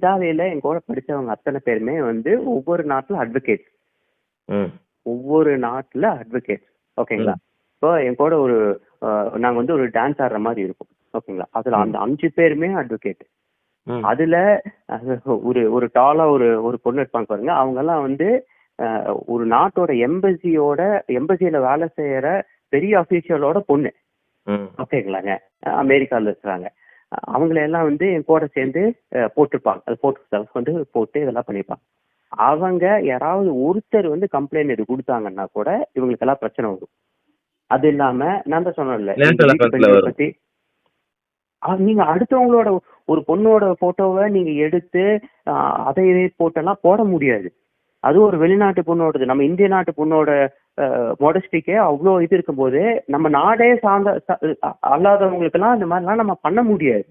இத்தாலியில என் கூட படிச்சவங்க அத்தனை பேருமே வந்து ஒவ்வொரு நாட்டுல அட்வொகேட் ம். ஒவ்வொரு நாட்டுல அட்வொகேட் ஓகேங்களா? இப்போ என் கூட ஒரு நாங்க வந்து ஒரு டான்ஸ் ஆடுற மாதிரி இருக்கும். ஓகேங்களா? அதுல அந்த அஞ்சு பேருமே அட்வொகேட் அதுல ஒரு ஒரு டாலா ஒரு ஒரு பொண்ணு இருப்பாங்க பாருங்க. அவங்க எல்லாம் வந்து ஒரு நாட்டோட எம்பசியோட எம்பசியில வேலை செய்யற பெரிய அபிஷியலோட பொண்ணு. ஓகேங்களாங்க? அமெரிக்கால இருக்கிறாங்க. அவங்கள எல்லாம் வந்து என் கூட சேர்ந்து போட்டிருப்பாங்க. அது போட்டு வந்து போட்டு இதெல்லாம் பண்ணிருப்பாங்க அவங்க யாராவது ஒருத்தர் வந்து கம்ப்ளைண்ட் இது கொடுத்தாங்கன்னா கூட இவங்களுக்கெல்லாம் பிரச்சனை வரும். அது இல்லாம நான் தான் சொன்னேன்ல. பத்தி. நீங்க அடுத்தவங்களோட ஒரு பொண்ணோட போட்டோவை நீங்க எடுத்து அதை இதை போட்டெல்லாம் போட முடியாது. அது ஒரு வெளிநாட்டு பொண்ணோடது. நம்ம இந்திய நாட்டு பொண்ணோட மொடஸ்டிக்கே அவ்வளோ இது இருக்கும்போது நம்ம நாடே சார்ந்த அல்லாதவங்களுக்கெல்லாம் இந்த மாதிரிலாம் நம்ம பண்ண முடியாது.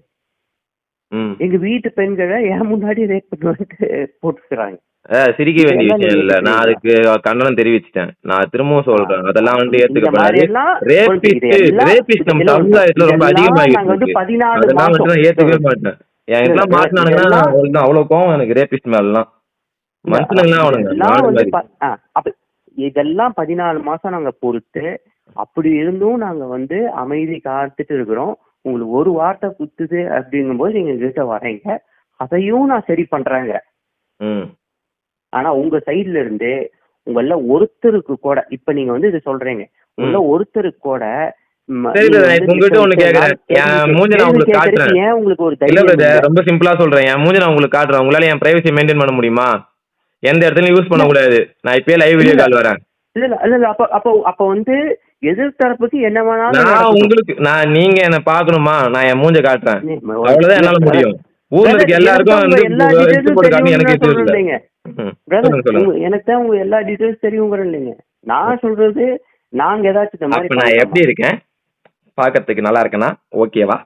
எங்க வீட்டு பெண்களை ஏன் முன்னாடி ரேப் பண்ணி வந்துட்டு போட்டுக்கிறாங்க. சிரிக்க வேண்டிய விஷயம் இல்ல. நான் அதுக்கு கண்டனம் தெரிவிச்சிட்டேன். நான் திரும்பவும் சொல்றேன். அதெல்லாம் வந்து ஏத்துக்கப்படாது எல்லாம் ரேபிஸ்ட் இதெல்லாம் ரேபிஸ்ட் நம்ம இதெல்லாம் சமுதாயத்துல ரொம்ப அதிகமாகிட்டு அதெல்லாம் வந்து நான் ஏத்துக்கவே மாட்டேன். என்கிட்டலாம் இல்ல, மாட்டினானுங்கன்னா அவ்வளவு கோவம் எனக்கு ரேபிஸ்ட் மேலாம் மனுஷனுங்களாம் அவனுங்க இதெல்லாம் பதினாலு மாசம் நாங்க பொறுத்து அப்படி இருந்தும் நாங்க வந்து அமைதி காத்துட்டு இருக்கிறோம். உங்களுக்கு ஒரு வார்த்தை குத்துது அப்படிங்கும்போது நீங்க கிட்ட வரீங்க அதையும் நான் சரி பண்றேங்க. ஆனா உங்க சைடுல இருந்து உங்கள ஒருத்தருக்கு கூட இப்ப நீங்க வந்து இது சொல்றீங்க. உங்கள ஒருத்தருக்கு கூட? ரொம்ப சிம்பிளா சொல்றேன். மூஞ்சி நான் உங்களுக்கு காட்டுறேன். உங்களால என் பிரைவசி மெயின்டைன் பண்ண முடியுமா? எந்த இடத்துலயும் யூஸ் பண்ண கூடாது நான் இப்பயே லைவ் வீடியோ. கால் வரேன். இல்ல இல்ல இல்ல. அப்ப அப்ப அப்ப வந்து எதிர்த்தரப்புக்கு என்ன வேணாலும் நான். உங்களுக்கு நான் நீங்க என்ன பாக்கணுமா நான் என் மூஞ்ச காட்டுறேன். அவ்வளவுதான் என்னால முடியும். ஊர்ல இருக்க எல்லாருக்கும் வந்து எனக்கு இல்லைங்க. எனக்கு தான் உங்க எல்லா டீடைல்ஸ் தெரியுங்கிற இல்லைங்க. நான் சொல்றது நாங்க ஏதாச்சும் இந்த மாதிரி அப்ப நான் எப்படி இருக்கேன்? பாக்கிறதுக்கு நல்லா இருக்கேனா? ஓகேவா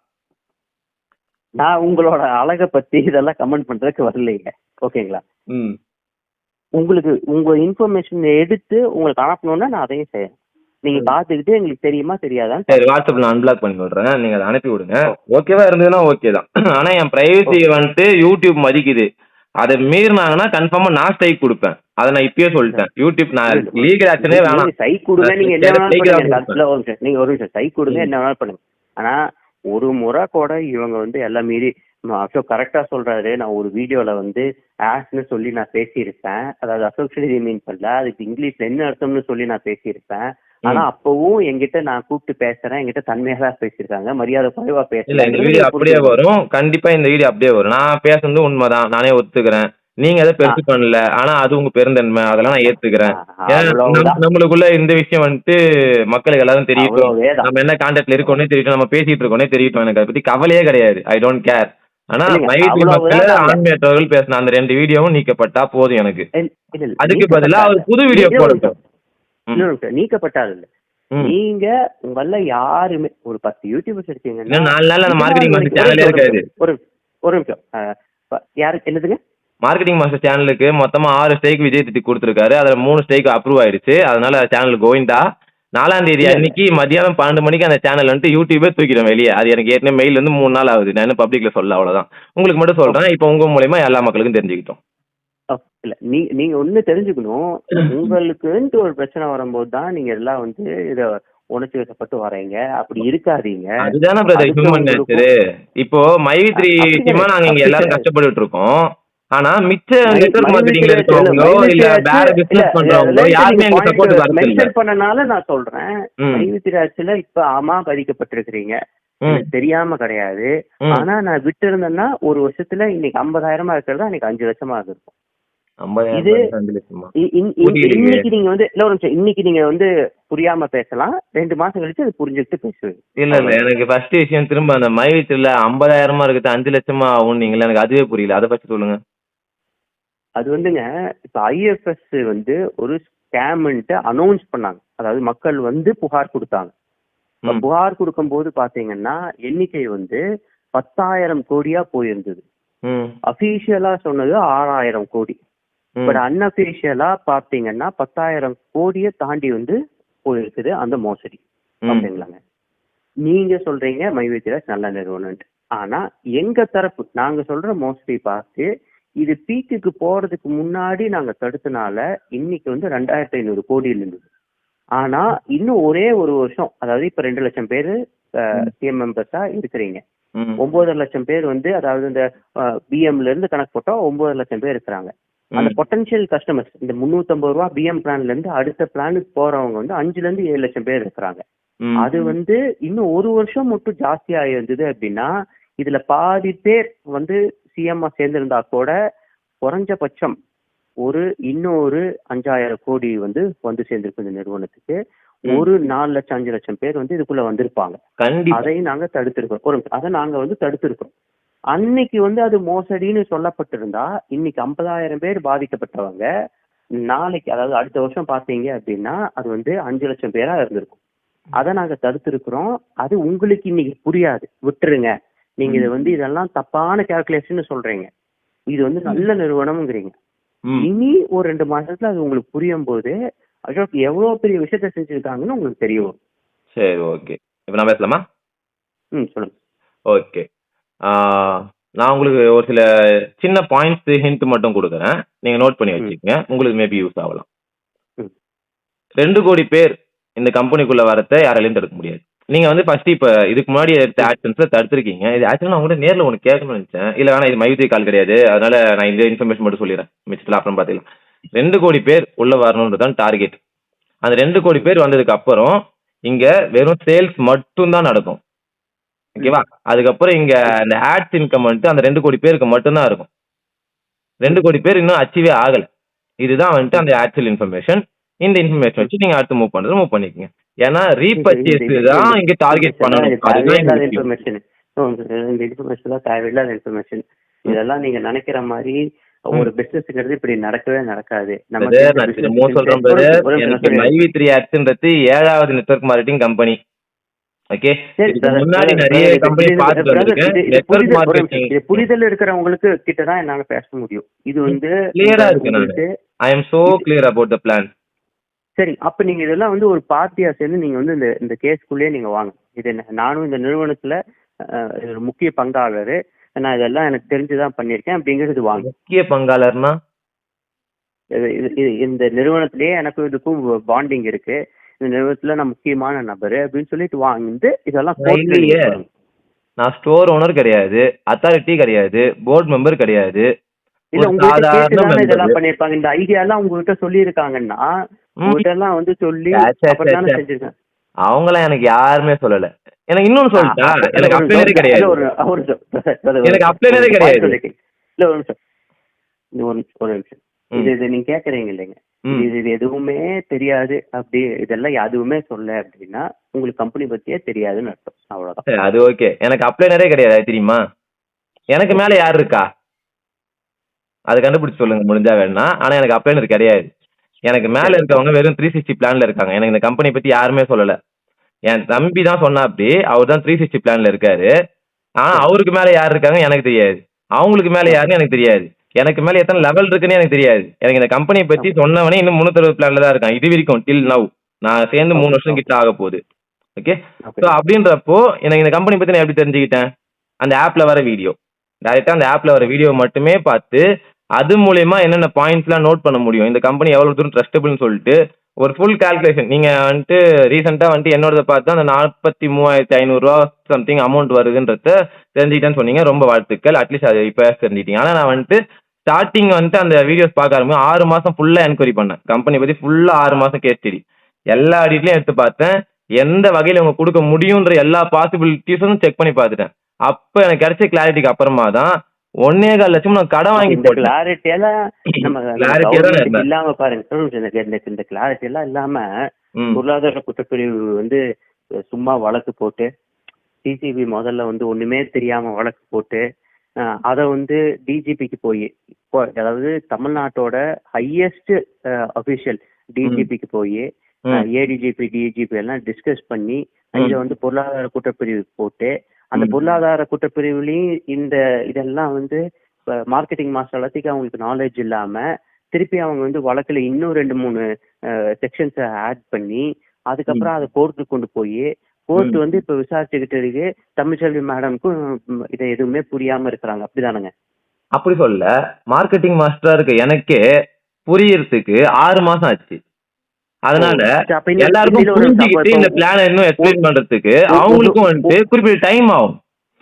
நான் உங்களோட அழகை பத்தி இதெல்லாம் கமெண்ட் பண்றதுக்கு வரலைங்க. ஓகேங்களா ம். உங்களுக்கு உங்க இன்ஃபர்மேஷன் எடுத்து உங்களுக்கு அனுப்பணும்னா நான் அதையும் செய்யறேன் நீங்க பாத்துக்கிட்டு எங்களுக்கு தெரியுமா தெரியாதான்னு சரி வாட்ஸ்அப்ல நான் அன்பிளாக் பண்ணி விடுறேன் நீங்க அதை அனுப்பி விடுங்க. ஓகேவா இருந்ததுன்னா ஓகே தான். ஆனா என் பிரைவசி வந்துட்டு யூடியூப் மதிக்குது. அதை மீறினாங்கன்னா கன்ஃபார்மா நான் ஸ்ட்ரைக் கொடுப்பேன். அதை நான் இப்பயே சொல்லிட்டேன். யூடியூப் நான் லீகல் ஆக்ஷனே வேணாம். சை கொடுங்க நீங்க என்ன வேணாலும் நீங்க ஒரு நிமிஷம் சை கொடுங்க என்ன வேணாலும் பண்ணுங்க. ஆனா ஒரு முறை கூட இவங்க வந்து எல்லாம் மீறி அசோக் கரெக்டா சொல்றாரு. நான் ஒரு வீடியோல வந்து ஆஸ்னு சொல்லி நான் பேசியிருப்பேன். அதாவது அசோக் மீன் பண்ணல அதுக்கு இங்கிலீஷ்ல என்ன அர்த்தம்னு சொல்லி நான் பேசியிருப்பேன். ஆனா அப்பவும் என்கிட்ட நான் கூப்பிட்டு பேசுறேன். என்கிட்ட தன்மையா தான் பேசியிருக்காங்க. மரியாதை குறைவா இல்ல இந்த வீடியோ அப்படியே வரும். கண்டிப்பா இந்த வீடியோ அப்படியே வரும். நான் பேசுனது உண்மைதான். நானே ஒத்துக்கிறேன். நீங்க எதை பெருசு பண்ணல. ஆனா அது உங்க பெருந்தன்மை. அதெல்லாம் நான் ஏத்துக்கிறேன். நம்மளுக்குள்ள இந்த விஷயம் வந்துட்டு மக்களுக்கு எல்லாரும் தெரியட்டும். நம்ம என்ன கான்டாக்ட்ல இருக்கோனே தெரியட்டும் நம்ம பேசிட்டு இருக்கோனே தெரியட்டும் எனக்கு அதை பத்தி கவலையே கிடையாது. ஐ டோன்ட் கேர் ஆனா அவ்வளவுதான் மக்கள் ஆண்மையற்றவர்கள் பேசின அந்த ரெண்டு வீடியோவும் நீக்கப்பட்டா போதும் எனக்கு. அதுக்கு பதிலா அவர் புது வீடியோ போடட்டும். இல்ல. ம். நீங்க உங்கள யாருமே ஒரு பத்து யூடியூபர்ஸ் எடுத்தீங்கன்னா நாலு அந்த நாள் வரைக்கும் channel ஏ ஒரு இருக்காது. ஒரு ஒரு நிமிஷம். யாரு என்னதுங்க? மார்க்கெட்டிங் மாஸ்டர் சேனலுக்கு மொத்தமா ஆறு ஸ்டேக் விஜய் திட்டி கொடுத்துருக்காரு. அதுல மூணு ஸ்டேக் அப்ரூவ் ஆயிடுச்சு. அதனால சேனல் கோவிந்தா நாலாம் தேதி. அன்னைக்கு மதியானம் பன்னெண்டு மணிக்கு அந்த சேனல் வந்துட்டு யூடியூபே தூக்கிடும் வெளியே. அது எனக்கு ஏற்கனவே மெயில் வந்து மூணு நாள் ஆகுது. நான் இன்னும் பப்ளிக்ல சொல்ல அவ்வளவுதான். உங்களுக்கு மட்டும் சொல்றேன். இப்போ உங்க மூலியமா எல்லா மக்களுக்கும் தெரிஞ்சுக்கிட்டோம். ஓ, இல்ல. நீ நீங்க ஒண்ணு தெரிஞ்சுக்கணும். உங்களுக்குன்ட்டு ஒரு பிரச்சனை வரும்போது தான் நீங்க எல்லாம் வந்து இத உணர்ச்சி வசப்பட்டு வரீங்க அப்படி இருக்காதீங்க. அதுதானே பிரதர் ஹியூமன் நேச்சர் இப்போ அப்படி விஷயமா நாங்க இங்க எல்லாரும். கஷ்டப்பட்டுட்டு இருக்கோம். ஆனா மிச்ச நெட்வொர்க் மார்க்கெட்டிங்ல மைவித்ரி இல்ல வேற பிசினஸ் பண்றவங்களோ யாருமே எங்க சப்போர்ட் இல்ல mention பண்ணனால நான் சொல்றேன். ம். மைவித்திராட்சியில இப்ப அம்மா பதிக்கப்பட்டிருக்கிறீங்க தெரியாம கிடையாது. ஆனா நான் விட்டு இருந்தேன்னா ஒரு வருஷத்துல இன்னைக்கு ஐம்பதாயிரமா இருக்கிறதா இன்னைக்கு அஞ்சு லட்சமா இருக்கும் இது-. இன்னைக்கு நீங்க வந்து இல்ல ஒரு நிமிஷம். இன்னைக்கு நீங்க வந்து புரியாம பேசலாம். ரெண்டு மாசம் கழிச்சு அது புரிஞ்சுக்கிட்டு பேசுவீங்க இல்ல இல்ல. எனக்கு ஃபர்ஸ்ட் விஷயம் திரும்ப அந்த மைவித்ரில ஐம்பதாயிரமா இருக்குது அஞ்சு லட்சமா ஆகும் நீங்களே எனக்கு அதுவே புரியல. அதை பத்தி சொல்லுங்க. அது வந்துங்க இப்ப ஐஎஃப்எஸ் வந்து ஒரு ஸ்கேம்ன்ட்டு அனௌன்ஸ் பண்ணாங்க. அதாவது மக்கள் வந்து புகார் கொடுத்தாங்க. இப்ப. புகார் கொடுக்கும்போது பாத்தீங்கன்னா எண்ணிக்கை வந்து பத்தாயிரம் கோடியா போயிருந்தது. அபிஷியலா சொன்னது ஆறாயிரம் கோடி. பட் அன்அபிஷியலா பாத்தீங்கன்னா பத்தாயிரம் கோடியை தாண்டி வந்து போயிருக்குது அந்த மோசடி. அப்படிங்களாங்க. நீங்க சொல்றீங்க மைவேத்திராஜ் நல்ல நிறுவனம் ஆனா எங்க தரப்பு நாங்க சொல்ற மோசடி பார்த்து இது பீக்குக்கு போறதுக்கு முன்னாடி நாங்க தடுத்தனால இன்னைக்கு வந்து ரெண்டாயிரத்தி ஐநூறு கோடியில் இருந்தது ஆனா இன்னும் ஒரே ஒரு வருஷம் அதாவது இப்ப ரெண்டு லட்சம் பேரு சிஎம் மெம்பர்ஸா இருக்கிறீங்க. ஒன்பதரை லட்சம் பேர் வந்து அதாவது இந்த பிஎம்ல இருந்து கணக்கு போட்டா ஒன்பதரை லட்சம் பேர் இருக்கிறாங்க அந்த. பொட்டன்ஷியல் கஸ்டமர்ஸ் இந்த 350 ரூபா பிஎம் பிளான்ல இருந்து அடுத்த பிளானுக்கு போறவங்க வந்து அஞ்சுல இருந்து ஏழு லட்சம் பேர் இருக்கிறாங்க. அது வந்து இன்னும் ஒரு வருஷம் மட்டும் ஜாஸ்தியா இருந்தது அப்படின்னா இதுல பாதி பேர் வந்து சிஎம்ஆ சேர்ந்திருந்தா கூட குறைஞ்சபட்சம் ஒரு இன்னொரு அஞ்சாயிரம் கோடி வந்து வந்து சேர்ந்திருக்கு இந்த நிறுவனத்துக்கு. ஒரு நாலு லட்சம் அஞ்சு லட்சம் பேர் வந்து இதுக்குள்ள வந்திருப்பாங்க. அதையும் நாங்க தடுத்திருக்கிறோம் ஒரு. அதை நாங்க வந்து தடுத்திருக்கிறோம் அன்னைக்கு வந்து அது மோசடின்னு சொல்லப்பட்டிருந்தா இன்னைக்கு ஐம்பதாயிரம் பேர் பாதிக்கப்பட்டவங்க நாளைக்கு அதாவது அடுத்த வருஷம் பாத்தீங்க அப்படின்னா அது வந்து அஞ்சு லட்சம் பேரா இருந்திருக்கும். அதை நாங்க தடுத்திருக்கிறோம். அது உங்களுக்கு இன்னைக்கு புரியாது. விட்டுருங்க. நீங்க இது வந்து இதெல்லாம் தப்பான கால்குலேஷன் சொல்றீங்க. இது வந்து நல்ல நிறுவனம்ங்கிறீங்க. இனி ஒரு ரெண்டு மாசத்துல அது உங்களுக்கு புரியும் போது அசோக் எவ்வளவு பெரிய விஷயத்த செஞ்சிருக்காங்கன்னு உங்களுக்கு தெரிய வரும் சரி ஓகே. இப்போ நான் பேசலாமா? ம் சொல்லுங்க. ஓகே. நான் உங்களுக்கு ஒரு சில சின்ன பாயிண்ட்ஸ் ஹிண்ட் மட்டும் கொடுக்குறேன். நீங்க நோட் பண்ணி வச்சுக்கங்க. உங்களுக்கு மேபி யூஸ் ஆகலாம். ரெண்டு கோடி பேர் இந்த கம்பெனிக்குள்ள வரத யாராலையும் தடுக்க முடியாது. நீங்க வந்து ஃபர்ஸ்ட் இப்ப இதுக்கு முன்னாடி எடுத்த ஆக்ஷன்ஸ்ல தடுத்திருக்கீங்க. இது ஆக்சுவலா நான் உங்கள்கிட்ட நேர்ல ஒன்று கேட்கணும்னு நினைச்சேன். இல்ல வேணா இது மயுதி கால் கிடையாது. அதனால நான் இந்த இன்ஃபர்மேஷன் மட்டும் சொல்லிடுறேன். மிச்சத்தில் அப்புறம் பார்த்துக்கலாம் ரெண்டு கோடி பேர் உள்ள வரணுன்றது தான் டார்கெட் அந்த ரெண்டு கோடி பேர் வந்ததுக்கு அப்புறம் இங்க வெறும் சேல்ஸ் மட்டும் தான் நடக்கும் ஓகேவா அதுக்கப்புறம் இங்க அந்த ஆட்ஸ் இன்கம் வந்துட்டு அந்த ரெண்டு கோடி பேருக்கு மட்டும்தான் இருக்கும். ரெண்டு கோடி பேர் இன்னும் அச்சீவே ஆகல. இதுதான் வந்துட்டு அந்த ஆக்சுவல் இன்ஃபர்மேஷன் இந்த இன்ஃபர்மேஷன் வச்சு நீங்க அடுத்து மூவ் பண்றது மூவ் பண்ணிக்கங்க. ஏன்னா ரீபர்ச்சேஸ் தான் இங்க டார்கெட் பண்ணணும். இன்ஃபர்மேஷன் இந்த இன்ஃபர்மேஷன் தான் தேவையில்லாத இன்ஃபர்மேஷன் இதெல்லாம் நீங்க நினைக்கிற மாதிரி ஒரு பிசினஸ்ங்கிறது இப்படி நடக்கவே நடக்காது. நம்ம எனக்கு. மைவி த்ரீ ஆக்ஸ்ன்றது ஏழாவது நெட்வொர்க் மார்க்கெட்டிங் கம்பெனி ஓகே முன்னாடி நிறைய கம்பெனி brother, வந்திருக்கேன். நெட்வொர்க். மார்க்கெட்டிங் புரிதல் இருக்கிறவங்களுக்கு கிட்ட தான் என்னால பேச முடியும். இது வந்து இந்த இருக்கு நானு. I am so clear about the plan சரி அப்ப நீங்க இதெல்லாம் வந்து ஒரு பார்ட்டியா சேர்ந்து நீங்க வந்து இந்த இந்த கேஸ்க்குள்ளேயே நீங்க வாங்க. இது என்ன நானும் இந்த நிறுவனத்துல ஒரு முக்கிய பங்காளர். நான் இதெல்லாம் எனக்கு தெரிஞ்சுதான் பண்ணியிருக்கேன் அப்படிங்கிறது வாங்க. முக்கிய பங்காளர்னா? இந்த நிறுவனத்திலேயே எனக்கு இதுக்கும் பாண்டிங் இருக்கு. இந்த நிறுவனத்துல நான் முக்கியமான நபரு அப்படின்னு சொல்லிட்டு வாங்கிட்டு இதெல்லாம் நான் ஸ்டோர் ஓனர் கிடையாது அத்தாரிட்டி கிடையாது போர்டு மெம்பர் கிடையாது. இல்ல உங்ககிட்ட இதெல்லாம். பண்ணிருப்பாங்க இந்த ஐடியா எல்லாம் உங்ககிட்ட சொல்லியிருக்காங்கன்னா ம். எல்லாம் வந்து சொல்லி சே, சே, அப்படித்தானே சே. செஞ்சிருக்காங்க அவங்களாம் எனக்கு யாருமே சொல்லல. எனக்கு இன்னொன்னு சொல்லிட்டா எனக்கு ஒரு அப்ளைனே நிமிஷம். கிடையாது. எனக்கு ஒரு கிடையாது. இல்ல ஒரு நிமிஷம். ஒரு நிமிஷம், ஒரு நிமிஷம். இது இது நீங்க கேக்குறீங்க இல்லைங்க. இது இது எதுவுமே தெரியாது. அப்படி இதெல்லாம் எதுவுமே சொல்ல அப்படின்னா உங்களுக்கு கம்பெனி பத்தியே தெரியாதுன்னு அர்த்தம். அவ்வளவுதான். அது ஓகே எனக்கு அப்ளைனரே கிடையாது தெரியுமா? எனக்கு மேல யார் இருக்கா? அது கண்டுபிடிச்சு சொல்லுங்க முடிஞ்சா வேணா ஆனா எனக்கு அப்ளைனர் கிடையாது. எனக்கு மேல இருக்கவங்க வெறும் த்ரீ சிக்ஸ்டி பிளான்ல இருக்காங்க. எனக்கு இந்த கம்பெனி பத்தி யாருமே சொல்லல. என் தம்பி தான் சொன்னா அப்படி அவர் தான் த்ரீ சிக்ஸ்டி பிளான்ல இருக்காரு. ஆனா அவருக்கு மேல யார் இருக்காங்க எனக்கு தெரியாது. அவங்களுக்கு மேல யாருன்னு எனக்கு தெரியாது. எனக்கு மேல எத்தனை லெவல் இருக்குன்னு எனக்கு தெரியாது. எனக்கு இந்த கம்பெனியை பத்தி சொன்னவனே இன்னும் முன்னூத்தி பிளான்ல தான் இருக்கான். இது வரைக்கும் டில் நவ் நான் சேர்ந்து மூணு வருஷம் கிட்ட ஆக போகுது. ஓகே. ஸோ அப்படின்றப்போ எனக்கு இந்த கம்பெனி பத்தி நான் எப்படி தெரிஞ்சுக்கிட்டேன்? அந்த ஆப்ல வர வீடியோ டைரக்டா அந்த ஆப்ல வர வீடியோ மட்டுமே பார்த்து அது மூலயமா என்னென்ன பாயிண்ட்ஸ்லாம் நோட் பண்ண முடியும்? இந்த கம்பெனி எவ்வளோ தூரம் ட்ரஸ்டபிள்னு சொல்லிட்டு ஒரு ஃபுல் கால்குலேஷன் நீங்கள் வந்துட்டு ரீசெண்டாக வந்துட்டு என்னோட பார்த்து அந்த நாற்பத்தி மூவாயிரத்தி ஐநூறுரூவா சம்திங் அமௌண்ட் வருதுன்றத தெரிஞ்சுக்கிட்டேன்னு சொன்னீங்க. ரொம்ப வாழ்த்துக்கள். அட்லீஸ்ட் அது இப்போ தெரிஞ்சுக்கிட்டீங்க. ஆனால் நான் வந்துட்டு ஸ்டார்டிங் வந்துட்டு அந்த வீடியோஸ் பார்க்க ஆரம்பிக்கும். ஆறு மாதம் ஃபுல்லாக என்கொயரி பண்ணேன். கம்பெனி பற்றி ஃபுல்லாக ஆறு மாதம் கேஸ்டடி எல்லா அடிட்லையும் எடுத்து பார்த்தேன். எந்த வகையில் இவங்க கொடுக்க முடியுன்ற எல்லா பாசிபிலிட்டிஸும் செக் பண்ணி பார்த்துட்டேன். அப்போ எனக்கு கிடைச்ச கிளாரிட்டிக்கு அப்புறமா தான் ஒன்னே கால் லட்சம் நான் கடன் வாங்கி இந்த கிளாரிட்டி எல்லாம் நம்ம இல்ல. இல்லாம பாருங்க எனக்கு இந்த- கிளாரிட்டி எல்லாம் இல்லாம. பொருளாதார குற்றப்பிரிவு வந்து சும்மா வழக்கு போட்டு சிசிபி முதல்ல வந்து ஒண்ணுமே தெரியாம வழக்கு போட்டு அதை வந்து டிஜிபிக்கு போய் அதாவது தமிழ்நாட்டோட ஹையஸ்ட் அபிஷியல் டிஜிபிக்கு போய். ஏடிஜிபி டிஜிபி எல்லாம் டிஸ்கஸ் பண்ணி இங்க வந்து பொருளாதார குற்றப்பிரிவு போட்டு அந்த. பொருளாதார குற்றப்பிரிவுலயும் இந்த இதெல்லாம் வந்து மார்க்கெட்டிங் மாஸ்டர் எல்லாத்துக்கும் அவங்களுக்கு நாலேஜ் இல்லாம திருப்பி அவங்க வந்து வழக்குல இன்னும் ரெண்டு மூணு செக்ஷன்ஸை ஆட் பண்ணி அதுக்கப்புறம் அதை கோர்ட்டுக்கு கொண்டு போய் கோர்ட். வந்து இப்ப விசாரிச்சுக்கிட்டு இருக்கு. தமிழ்ச்செல்வி மேடம்க்கும் இதை எதுவுமே புரியாம இருக்கிறாங்க. அப்படிதானங்க. அப்படி சொல்ல மார்க்கெட்டிங் மாஸ்டரா இருக்க எனக்கே புரியறதுக்கு ஆறு மாசம் ஆச்சு. அதனால எல்லாருக்கும் புரிஞ்சுக்கிட்டு இந்த பிளான இன்னும் எக்ஸ்பிளைன் பண்றதுக்கு அவங்களுக்கும் வந்துட்டு குறிப்பிட்ட டைம் ஆகும்.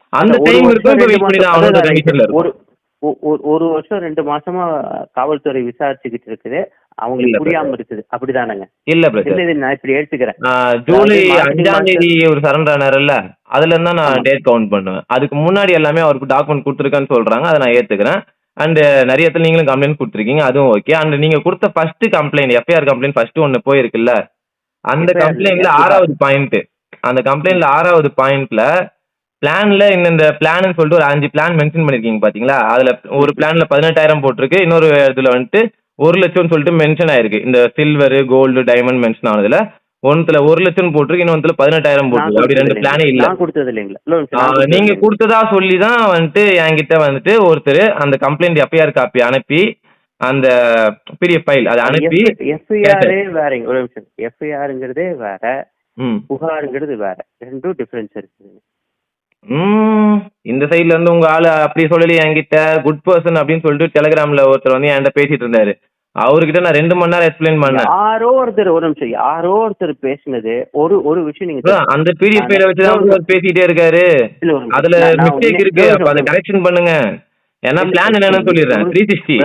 அந்த டைம் இருக்கும் இப்ப வெயிட் பண்ணி அவனோட கண்டிஷன்ல ஒரு ஒரு- வருஷம் ரெண்டு மாசமா காவல்துறை விசாரிச்சுக்கிட்டு இருக்குது. அவங்களுக்கு புரியாம இருக்குது. அப்படிதானங்க? இல்ல நான் இப்படி எடுத்துக்கிறேன் ஜூலை அஞ்சாம் தேதி ஒரு சரண்டர் ஆனார்ல அதுல இருந்தா நான். டேட் கவுண்ட் பண்ணுவேன். அதுக்கு முன்னாடி எல்லாமே அவருக்கு டாக்குமெண்ட் கொடுத்துருக்கேன்னு சொல்றாங்க. அதை நான் ஏத்துக்கிறேன். அண்ட் நிறைய இடத்துல நீங்களும் கம்ப்ளைண்ட் கொடுத்துருக்கீங்க அதுவும் ஓகே அண்ட் நீங்க கொடுத்த first complaint FIR complaint first ஒன்னு போயிருக்குல்ல? அந்த கம்ப்ளைண்ட்ல? ஆறாவது பாயிண்ட் அந்த கம்ப்ளைண்ட்ல ஆறாவது பாயிண்ட்ல பிளான்ல இந்த பிளான் சொல்லிட்டு ஒரு அஞ்சு பிளான் மென்ஷன் பண்ணிருக்கீங்க பாத்தீங்களா? அதுல ஒரு பிளான்ல பதினெட்டாயிரம் போட்டிருக்கு. இன்னொரு இதுல வந்துட்டு ஒரு லட்சம்னு சொல்லிட்டு மென்ஷன் ஆயிருக்கு. இந்த சில்வர் கோல்டு டைமண்ட் மென்ஷன் ஆனதுல. ஒன்னுல ஒரு லட்சம் போட்டிருக்கு இன்னொன்னுல பதினெட்டாயிரம் போட்டிருக்கு. அப்படி ரெண்டு பிளானே. இல்ல. கொடுத்தது இல்லைங்களா நீங்க. கொடுத்ததா சொல்லி தான் வந்துட்டு என்கிட்ட வந்துட்டு ஒருத்தர் அந்த கம்ப்ளைண்ட் எஃப்ஐஆர் காப்பி அனுப்பி அந்த பெரிய ஃபைல் அதை அனுப்பி எஃப்ஐஆர் வேறங்க. ஒரு நிமிஷம். எஃப்ஐஆருங்கிறதே வேற ம். புகாருங்கிறது வேற. ரெண்டும் டிஃபரன்ஸ் இருக்குது இந்த சைடுல இருந்து உங்க ஆளு அப்படி சொல்லலையே என்கிட்ட. குட் பர்சன் அப்படின்னு சொல்லிட்டு டெலிகிராம்ல ஒருத்தர் வந்து என்கிட்ட பேசிட்டு இருந்தாரு. அவர்கிட்ட நான் ரெண்டு மணி நேரம் எக்ஸ்பிளைன் பண்ணேன். யாரோ ஒருத்தர் ஒரு நிமிஷம் யாரோ ஒருத்தர் பேசினது ஒரு ஒரு விஷயம் நீங்க அந்த பெரிய ஃபைல வச்சு தான் அவர் பேசிட்டே இருக்காரு. அதுல மிஸ்டேக் இருக்கு. அப்ப அதை. கரெக்ஷன் பண்ணுங்க. ஏன்னா பிளான் என்னன்னு சொல்லிடுறேன். த்ரீ சிக்ஸ்டி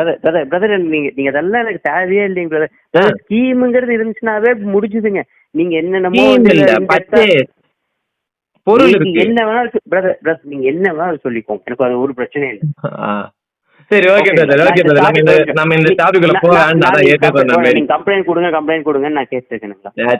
நீங்க நீங்க அதெல்லாம் எனக்கு தேவையே இல்லைங்க பிரதர் ஸ்கீம்ங்கிறது இருந்துச்சுனாவே முடிஞ்சுதுங்க. நீங்க என்னென்னமோ பொருள் என்ன வேணாலும் பிரதர் பிரதர் நீங்க என்ன வேணாலும் சொல்லிக்கோங்க. எனக்கு அது ஒரு பிரச்சனையும் இல்லை. சரி ஓகே பிரதர் ஓகே பிரதர். நம்ம இந்த நம்ம இந்த நான்- போக வேண்டாம். அதான் ஏற்கனவே சொன்ன complaint மாதிரி நீங்க கம்ப்ளைண்ட் கொடுங்க கம்ப்ளைண்ட் கொடுங்கன்னு நான்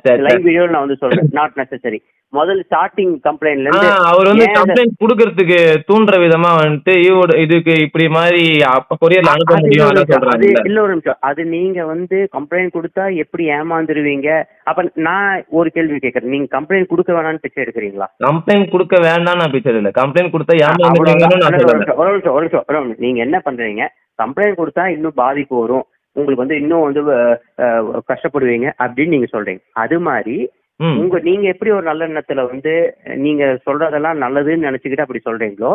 சரி. லைவ் வீடியோல நான் வந்து சொல்றேன். நாட் நெசசரி முதல்ல ஸ்டார்டிங் கம்ப்ளைண்ட்ல ஆ, இருந்து அவர் வந்து ஏன் கம்ப்ளைண்ட் குடுக்கறதுக்கு தூண்டுற விதமா வந்துட்டு இவரோட இதுக்கு இப்படி மாதிரி அப்ப கொரியர்ல அனுப்ப முடியும் அது சொல்றாங்க இல்ல ஒரு நிமிஷம். அது நீங்க வந்து கம்ப்ளைண்ட் கொடுத்தா எப்படி ஏமாந்துருவீங்க? அப்ப நான் ஒரு கேள்வி கேட்கறேன். நீங்க கம்ப்ளைண்ட் கொடுக்க வேணாம்னு பிச்சை எடுக்கிறீங்களா? கம்ப்ளைண்ட் கொடுக்க வேண்டாம் நான் பேசுறது இல்ல கம்ப்ளைண்ட் கொடுத்தா. ஏமாந்துருவீங்கன்னு நான் சொல்றேன் நிமிஷம், ஒரு நிமிஷம், ஒரு நிமிஷம், ஒரு நிமிஷம். நீங்க என்ன பண்றீங்க. கம்ப்ளைண்ட் கொடுத்தா இன்னும் பாதிப்பு வரும். உங்களுக்கு வந்து இன்னும் வந்து கஷ்டப்படுவீங்க அப்படின்னு நீங்க சொல்றீங்க. அது மாதிரி உங்க நீங்க எப்படி ஒரு நல்ல எண்ணத்துல வந்து நீங்க சொல்றதெல்லாம் நல்லதுன்னு நினைச்சுக்கிட்டு அப்படி சொல்றீங்களோ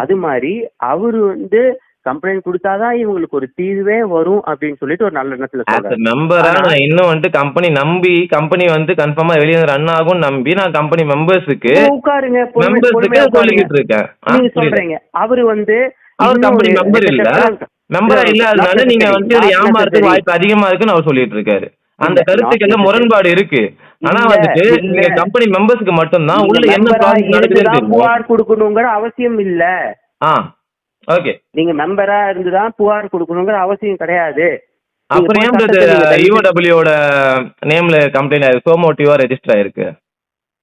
அது மாதிரி அவரு வந்து கம்ப்ளைண்ட் கொடுத்தாதான் இவங்களுக்கு ஒரு தீர்வே வரும் அப்படின்னு சொல்லிட்டு ஒரு நல்ல எண்ணத்துல மெம்பரா நான் இன்னும் வந்துட்டு கம்பெனி நம்பி கம்பெனி வந்து கன்ஃபார்மா வெளியே ரன் ஆகும் நம்பி நான் கம்பெனி மெம்பர்ஸுக்கு உட்காருங்க இருக்கேன். நீங்க. சொல்றீங்க. அவரு வந்து அவர் ஒரு- member இல்ல. மெம்பரா இல்ல, இல்லாதனால நீங்க வந்து ஏமாறதுக்கு. வாய்ப்பு அதிகமா இருக்குன்னு அவர் சொல்லிட்டு இருக்காரு. அந்த இல்ல, கருத்துக்கெல்லாம் not முரண்பாடு இருக்கு. ஆனா வந்துட்டு. நீங்க கம்பெனி மெம்பர்ஸ்க்கு மட்டும்தான் உள்ள என்ன ப்ராசஸ் நடக்குதுன்னு புகார் கொடுக்கணுங்கிற அவசியம் இல்ல. ஆ ஓகே. நீங்க மெம்பரா இருந்துதான் புகார் கொடுக்கணுங்கிற அவசியம் கிடையாது. அப்புறம் ஏன் ஈஓடபிள்யூட நேம்ல கம்ப்ளைண்ட் ஆயிருக்கு? சோமோட்டிவா ரெஜிஸ்டர் ஆயிருக்கு.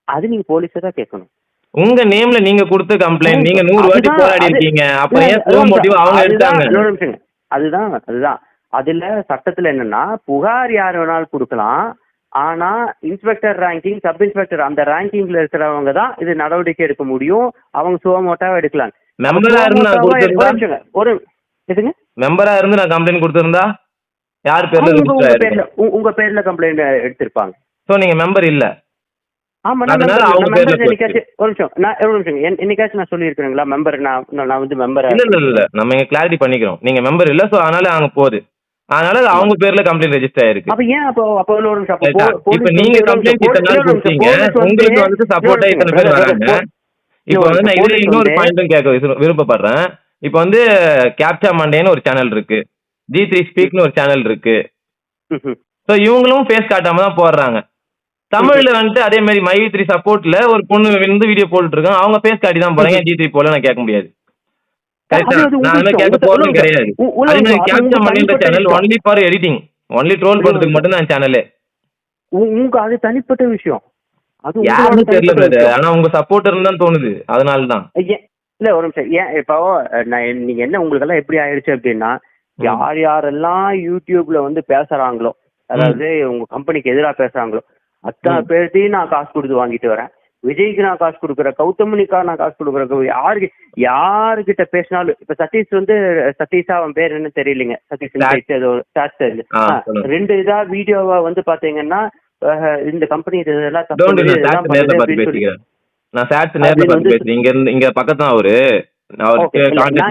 அது நீங்க போலீஸை தான் கேட்கணும். உங்க நேம்ல நீங்க கொடுத்த கம்ப்ளைண்ட் நீங்க நூறு வாட்டி போராடி இருக்கீங்க. அப்ப இல்ல, ஏன் சோமோட்டிவ் நிமிஷம். அவங்க எடுத்தாங்க. அதுதான் அதுதான். அதுல சட்டத்துல என்னன்னா புகார் யார் வேணாலும் கொடுக்கலாம். ஆனா இன்ஸ்பெக்டர் ரேங்கிங் சப் இன்ஸ்பெக்டர் அந்த ரேங்கிங்ல இருக்கிறவங்க தான் இது நடவடிக்கை எடுக்க முடியும். அவங்க சுவமோட்டாவா எடுக்கலாம். மெம்பரா இருந்து ஒரு எதுங்க? மெம்பரா இருந்து நான் கம்ப்ளைண்ட் கொடுத்திருந்தா? யார் பேர்ல உங்க பேர்ல கம்ப்ளைண்ட் எடுத்திருப்பாங்க. சோ நீங்க மெம்பர் இல்ல. ஆமா ஒரு நிமிஷம். நான் ஒரு நிமிஷம். என்- என்னைக்காச்சும் நான் சொல்லியிருக்கிறேங்களா? மெம்பர் நான் வந்து மெம்பர் இல்ல இல்ல இல்ல. நம்ம இங்க கிளாரிட்டி பண்ணிக்கிறோம். நீங்க மெம்பர் இல்ல சோ அதனால அங்க போகுது. அதனால அது அவங்க பேர்ல கம்ப்ளைண்ட் ரெஜிஸ்டர் ஆயிருக்கு. அப்ப ஏன் அப்போ அப்போ ஒரு நிமிஷம். அப்போ ரைட்டா? போ- இப்ப police நீங்க கம்ப்ளைண்ட் இத்தனை நாள் கொடுத்தீங்க. உங்களுக்கு வந்து சப்போர்ட்டா இத்தனை பேர் வராங்க. இப்போ வந்து நான் இதுல இன்னொரு பாயிண்ட்டும் கேட்க விரு- விருப்பப்படுறேன் இப்போ வந்து கேப்சா மண்டேன்னு ஒரு சேனல் இருக்கு. ஜி த்ரீ ஸ்பீக்னு ஒரு சேனல் இருக்கு. ஸோ இவங்களும் ஃபேஸ் காட்டாம தான் போடுறாங்க. தமிழ்ல வந்துட்டு அதே மாதிரி மை த்ரீ சப்போர்ட்ல ஒரு பொண்ணு வந்து வீடியோ போட்டுட்டு இருக்காங்க அவங்க ஃபேஸ் காட்டி தான் போறாங்க. ஜி த்ரீ போல நான் கேட்க முடியாது. கிடையாது. Only for editing only troll பண்றதுக்கு மட்டும் தான் சேனலே உங்க அது தனிப்பட்ட விஷயம். அது தெரியல. ஆனா உங்க சப்போர்ட்டர் தான் தோணுது. அதனால தான் இல்ல ஒரு நிமிஷம். ஏன் இப்போ நான் நீங்க என்ன உங்களுக்கு எல்லாம் எப்படி ஆயிடுச்சு அப்படின்னா யார் யாரெல்லாம் யூடியூப்ல வந்து பேசுறாங்களோ அதாவது உங்க கம்பெனிக்கு எதிராக பேசுறாங்களோ அத்தனை. பேர்த்தையும் நான் காசு கொடுத்து வாங்கிட்டு வரேன். விஜய்க்கு நான் காசு கொடுக்குறேன். கௌதமணிக்கா நான் காசு கொடுக்குறேன். யாருக்கு யாருக்கிட்ட பேசினாலும் இப்ப சதீஷ் வந்து சதீஷா அவன் பேர் என்ன தெரியலங்க. சதீஷ். ஏதோ. ரெண்டு இதா வீடியோவை வந்து பாத்தீங்கன்னா இந்த கம்பெனி இதெல்லாம் நான் சாட்ஸ் நேர்ல பார்த்து பேசுறேன் இங்க இருந்து இங்க பக்கத்து தான் அவரு. நான்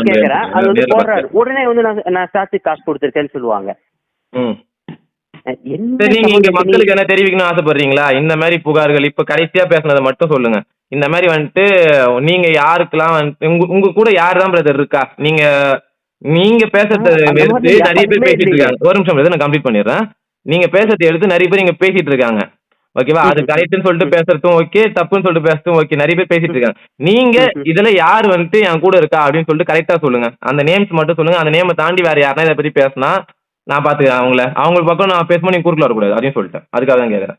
கேக்குறேன். அது வந்து போடுறாரு. உடனே வந்து நான் நான் சாட்சி காசு கொடுத்துருக்கேன்னு சொல்லுவாங்க. நீங்க இங்க மக்களுக்கு என்ன தெரிவிக்கணும்னு ஆசைப்படுறீங்களா? இந்த மாதிரி புகார்கள் இப்ப கடைசியா பேசுனதை மட்டும் சொல்லுங்க. இந்த மாதிரி வந்துட்டு நீங்க யாருக்கெல்லாம் வந்துட்டு உங்க உங்க கூட யார் தான் பிரதர் இருக்கா? நீங்க நீங்க பேசுறத எடுத்து நிறைய பேர் பேசிட்டு. இருக்காங்க. ஒரு நிமிஷம் brother, நான் கம்ப்ளீட் பண்ணிடுறேன். நீங்க பேசுறதை எடுத்து நிறைய பேர் இங்க பேசிட்டு இருக்காங்க. ஓகேவா? அது. கரெக்ட்னு சொல்லிட்டு பேசுறதும் ஓகே தப்புன்னு சொல்லிட்டு பேசுறதும் ஓகே நிறைய பேர் பேசிட்டு இருக்காங்க. நீங்க. இதுல யார் வந்துட்டு என் கூட இருக்கா அப்படின்னு சொல்லிட்டு கரெக்டா சொல்லுங்க. அந்த நேம்ஸ் மட்டும் சொல்லுங்க. அந்த நேமை தாண்டி வேற யாருன்னா இதை பத்தி பேசினா நான் பாத்துக்கிறேன் அவங்கள. அவங்க பக்கம் நான் பேசும்போது நீங்க குறுக்கல வரக்கூடாது. அதையும் சொல்லிட்டேன். அதுக்காக தான் கேக்குறேன்.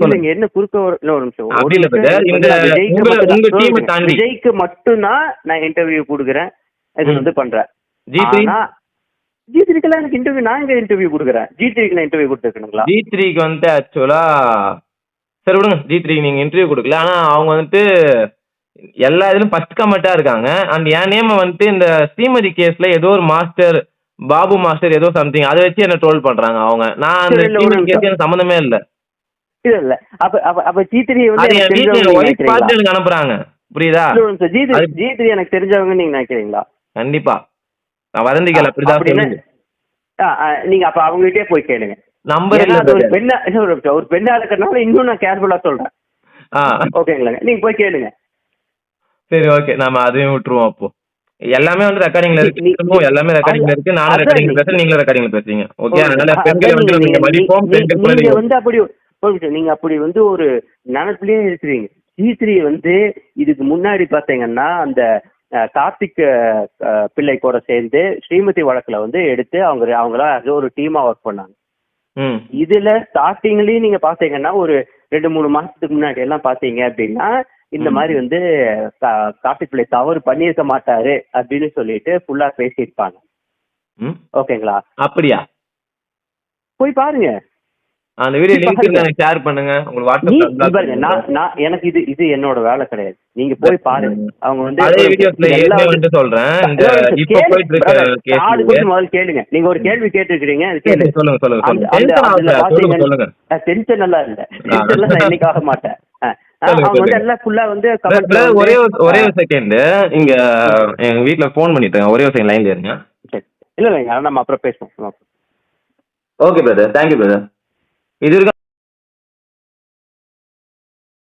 இல்லைங்க என்ன குறுக்க ஒரு இல்ல, ஒரு நிமிஷம். அப்படி இல்ல உங்க-. தாண்டி. விஜய்க்கு மட்டும்தான் நான் இன்டர்வியூ கொடுக்குறேன். இது. வந்து பண்றேன். ஜி த்ரீ ஜி த்ரீக்கெல்லாம் எனக்கு இன்டர்வியூ நான் இங்க இன்டர்வியூ கொடுக்குறேன்? ஜி த்ரீக்கு நான் இன்டர்வியூ கொடுத்துருக்கணுங்களா? ஜி த்ரீக்கு வந்துட்டு ஆக்சுவலா சரி விடுங்க. ஜி த்ரீக்கு நீங்க இன்டர்வியூ கொடுக்கல. ஆனா அவங்க வந்துட்டு எல்லா இதுலயும் ஃபர்ஸ்ட் கமெண்டா இருக்காங்க. அண்ட் என் நேம வந்துட்டு இந்த ஸ்ரீமதி கேஸ்ல ஏதோ ஒரு மாஸ்டர் பாபு மாஸ்டர் ஏதோ சம்திங் அதை வச்சு என்ன ட்ரோல் பண்றாங்க அவங்க. நான் அந்த எனக்கு சம்மந்தமே இல்ல. இல்ல இல்ல. அப்ப அப்ப அப்ப ஜி த்ரீ வந்து எனக்கு அனுப்புறாங்க. புரியுதா? ஜி த்ரீ ஜி த்ரீ எனக்கு தெரிஞ்சவங்க நீங்க நினைக்கிறீங்களா? கண்டிப்பா. நான் வதந்திகள் அப்படிதான் சொல்லுங்க நீங்க அப்ப அவங்ககிட்டயே போய் கேளுங்க. நம்பர் ஒரு. பெண்ணா ஒரு பெண்ணா இருக்கிறதுனால இன்னும் நான் கேர்ஃபுல்லா சொல்றேன். ஓகேங்களா நீங்க போய் கேளுங்க. சரி ஓகே. நாம அதையும் விட்டுருவோம் அப்போ. எல்லாமே வந்து ரெக்கார்டிங்ல இருக்கு. எல்லாமே ரெக்கார்டிங்ல இருக்கு. நானும் ரெக்கார்டிங்ல பேசுறேன் நீங்களும் ரெக்கார்டிங்ல பேசுறீங்க. ஓகே அதனால. பெண்களை வந்து நீங்க- மதிப்போம் பெண்கள் வந்து அப்படி நீங்க அப்படி வந்து ஒரு நினைப்பிலேயே இருக்கிறீங்க. ஜி த்ரீ வந்து இதுக்கு முன்னாடி பாத்தீங்கன்னா அந்த கார்த்திக் பிள்ளை கூட சேர்ந்து ஸ்ரீமதி வழக்குல வந்து எடுத்து அவங்க அவங்கள ஒரு டீமா ஒர்க் பண்ணாங்க. ம். இதுல ஸ்டார்டிங்லயும் நீங்க பாத்தீங்கன்னா ஒரு ரெண்டு மூணு மாசத்துக்கு முன்னாடி எல்லாம் பாத்தீங்க அப்படின்னா இந்த. மாதிரி வந்து கா- கார்த்திக் பிள்ளை தவறு பண்ணியிருக்க மாட்டாரு அப்படின்னு சொல்லிட்டு ஃபுல்லா பேசியிருப்பாங்க. ம். ஓகேங்களா? அப்படியா? போய் பாருங்க. அந்த வீடியோ லிங்க் ஷேர் பண்ணுங்க. உங்களுக்கு நான் நான் எனக்கு இது இது என்னோட வேலை கிடையாது. நீங்க போய் பாருங்க. அவங்க வந்து அதே வீடியோஸ்ல வந்து சொல்றேன். இந்த இப்போ போயிட்டு இருக்க கேஸ் question முதல்ல கேளுங்க. நீங்க ஒரு கேள்வி கேட்டிருக்கீங்க அது கேளு சொல்லுங்க சொல்லுங்க சொல்லுங்க. டென்ஷன் எல்லாம் இல்ல. ஆ. டென்ஷன் எல்லாம் நான் என்னைக்கு ஆக மாட்டேன்? ஒரே ஒரு ஒரே ஒரு செகண்ட் இங்க எங்க வீட்ல ஃபோன் பண்ணிட்டு இருக்காங்க. ஒரே ஒரு செகண்ட் லைன்ல இருங்க. இல்ல இல்லைங்க நம்ம அப்புறம் பேசுவோம். ஓகே பிரதர் தேங்க்யூ பிரதர் இது இருக்க